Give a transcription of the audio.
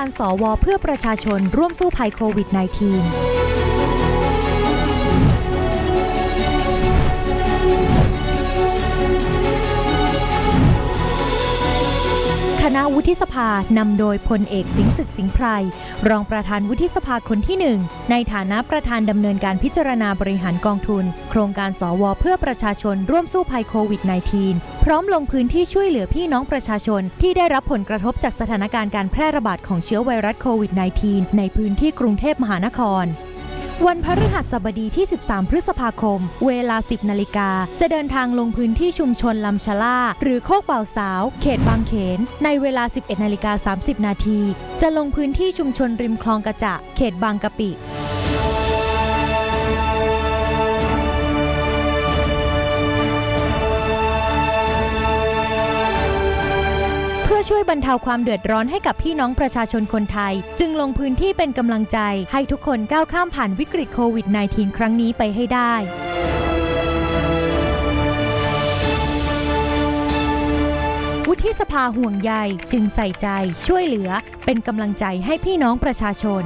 การสวเพื่อประชาชนร่วมสู้ภัยโควิด -19 ณะวุฒิสภานำโดยพลเอกสิงห์ศึกสิงห์ไพรรองประธานวุฒิสภาคนที่หนึ่งในฐานะประธานดำเนินการพิจารณาบริหารกองทุน โครงการสวเพื่อประชาชนร่วมสู้ภัยโควิด -19 พร้อมลงพื้นที่ช่วยเหลือพี่น้องประชาชน ที่ได้รับผลกระทบจากสถานการณ์การแพร่ระบาดของเชื้อไวรัสโควิด -19 ในพื้นที่กรุงเทพมหานคร วันพฤหัสบดีที่ 13 พฤษภาคม เวลา 10 นาฬิกา จะเดินทางลงพื้นที่ชุมชนลำชะล่า หรือโคกเบาสาว เขตบางเขน ในเวลา 11 นาฬิกา 30 นาที จะลงพื้นที่ชุมชนริมคลองกระจะ เขตบางกะปิ อช่วยบรรเทาความเดือดร้อนให้กับพี่น้องประชาชนคนไทย จึงลงพื้นที่เป็นกำลังใจ ให้ทุกคนก้าวข้ามผ่านวิกฤตโควิด -19 ครั้งนี้ไปให้ได้วุฒิสภาห่วงใยจึงใส่ใจช่วยเหลือเป็นกำลังใจให้พี่น้องประชาชน